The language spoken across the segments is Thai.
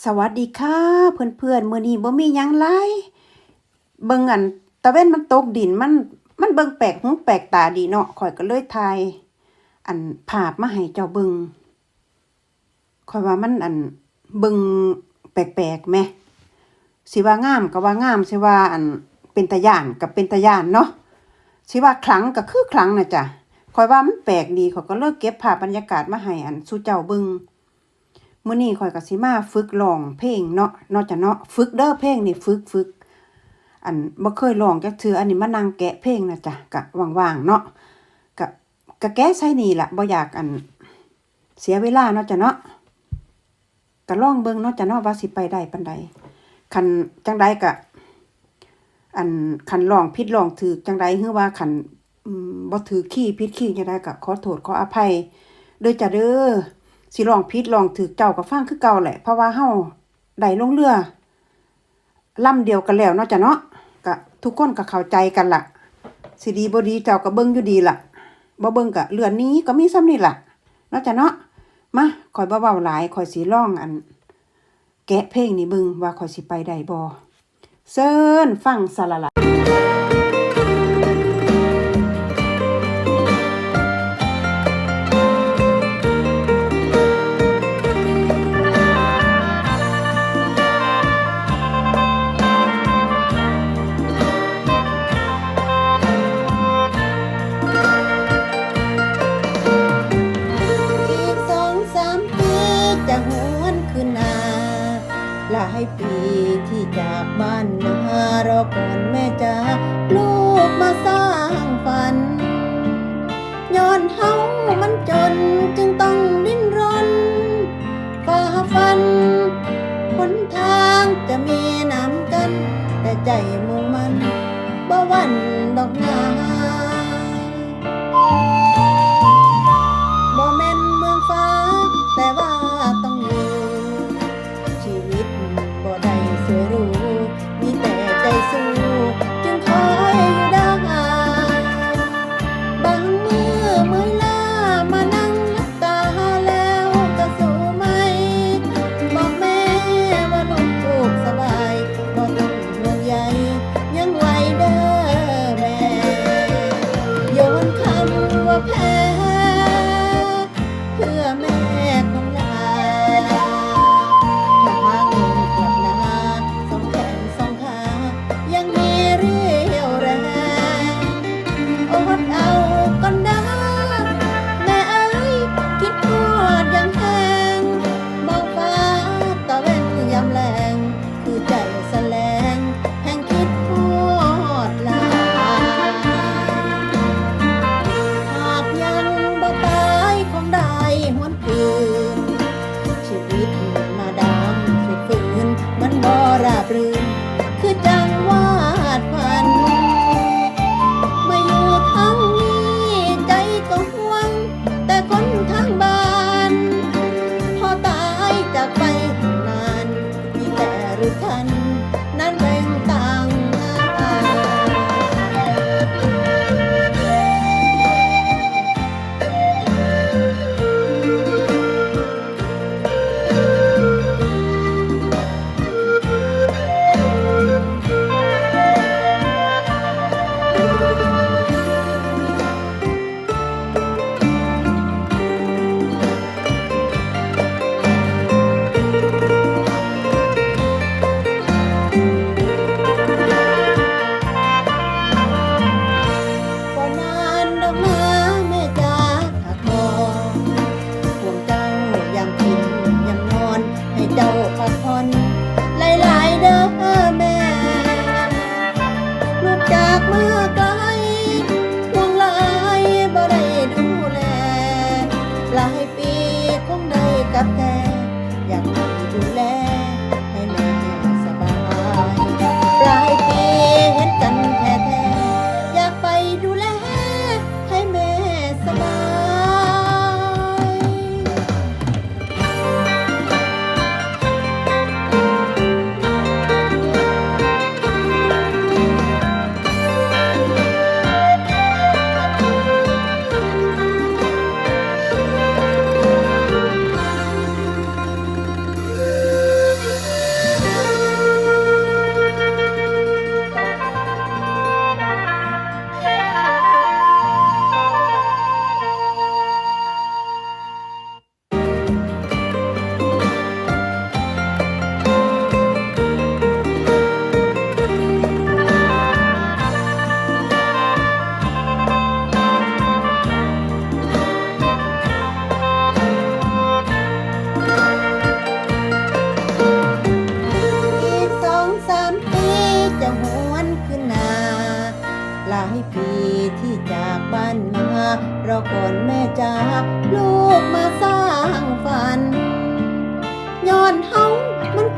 สวัสดีค่ะเพื่อนๆมื้อนี้บ่มียังหลายเบิ่งอันตะเว้นมันตกดินมันมันเบิ่งแปลกหูแปลกตาดีเนาะข่อยก็เลยถ่ายอันภาพมาให้เจ้าเบิ่งข่อยว่ามันอันเบิ่งแปลกๆแหมสิว่างามก็ว่างามสิว่าอันเป็นตาย้านก็เป็นตาย้านเนาะสิว่าขลังก็คือขลังนะจ้ะข่อยว่ามันแปลกดีข่อยก็เลยเก็บภาพบรรยากาศมาให้อันสู่เจ้าเบิ่ง มื้อนี้ข่อยก็สิมาฝึกร้องเพลงเนาะนาะจ้ะเนาะฝึกเด้อเพลงนี่ฝึกฝึกอันบ่เคยร้องจักเทืออันนี้มานั่งแกะเพลงนะจ้ะก็ว่างๆเนาะก็ก็แกะใส่นี่ละบ่อยากอันเสียเวลาเนาะจ้ะเนาะก็ลองเบิ่งเนาะจ้ะเนาะว่าสิไปได้ปานใดคันจังใดก็อันคันร้องผิดร้องถูกจังใดคือว่าคันบ่ถือคีย์ผิดคีย์จังใดก็ขอโทษขออภัยเด้อจ้ะเด้อ สิลองผิดลองถือเจ้าก็ฟังคือเก่าแหละ เพราะว่าเฮาได้ลงเรือลำเดียวกันแล้วเนาะจ้ะเนาะก็ทุกคนก็เข้าใจกันล่ะสิดีบ่ดีเจ้าก็เบิ่งอยู่ดีล่ะบ่เบิ่งก็เรือนนี้ก็มีซ้ำนี่ล่ะเนาะจ้ะเนาะมาข่อยบ่เว้าหลายข่อยสิลองอัน แกะเพลงนี่เบิ่งว่าข่อยสิไปได้บ่เซิญฟังสะละละ นเฮามันจนจึงต้องดิ้นรนฝ่าฟันหนทางจะมีน้ำกัน แต่ใจมุ่งมันบ่หวันดอกนา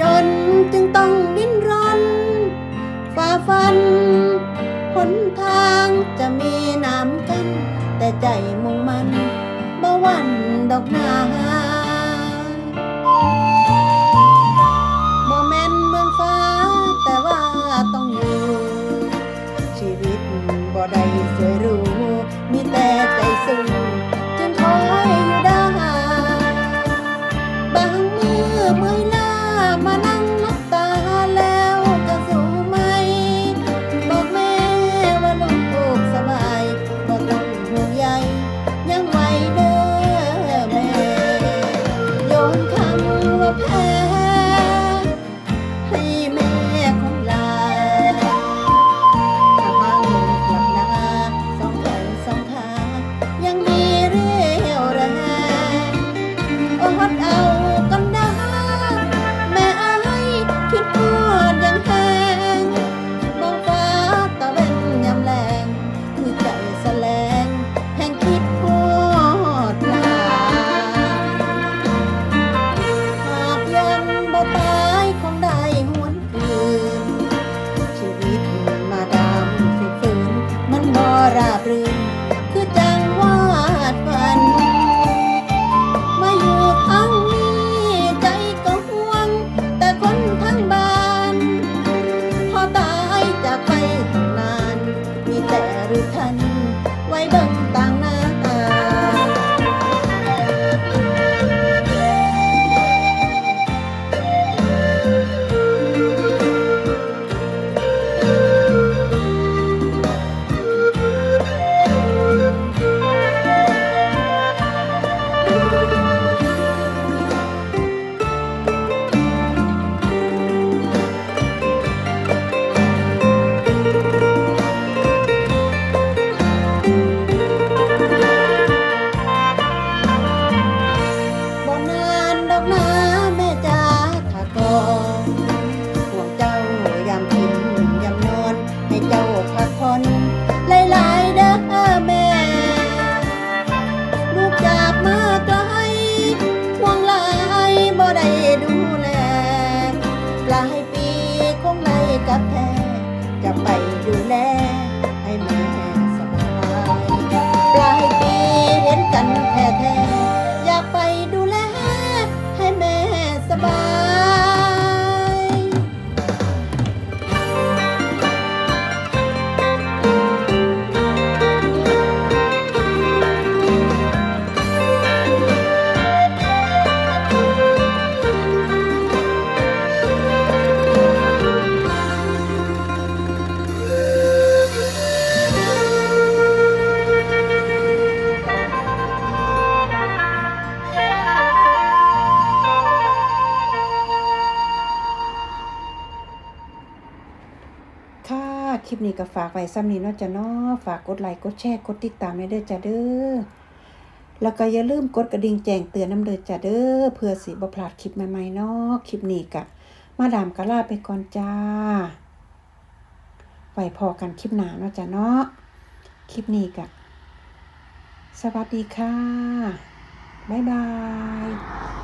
จนจึงต้องดิ้นรนฝ่าฟันหนทางจะมีน้ำกัน แต่ใจมุ่งมันบ่หวันดอกนา อดเอากันได้แม่อายคิดฮอดยังแหงมองฟ้าตะเวนยามแลงคือใจแสลงแห่งคิดฮอดลาหากยังบ่ตายคงได้หวนคืนชีวิตมาดามฝืนมันบ่ราบรื่น แต่ห จะไปดูแลให้แม่ ลิปนี้ก็ฝากไว้ซ้ำนี้เนาะจ้ะเนาะฝากกดไลค์กดแชร์กดติดตามให้เด้อจ้ะเด้อแล้วก็อย่าลืมกดกระดิ่งแจ้งเตือนน้ำเด้อจ้ะเด้อเพื่อสิบ่พลาดคลิปใหม่ๆเนาะคลิปนี้ก็มาดามกะลาไปก่อนจ้าไว้พอกันคลิปหน้าเนาะจ้ะเนาะคลิปนี้ก็สวัสดีค่ะบ๊ายบาย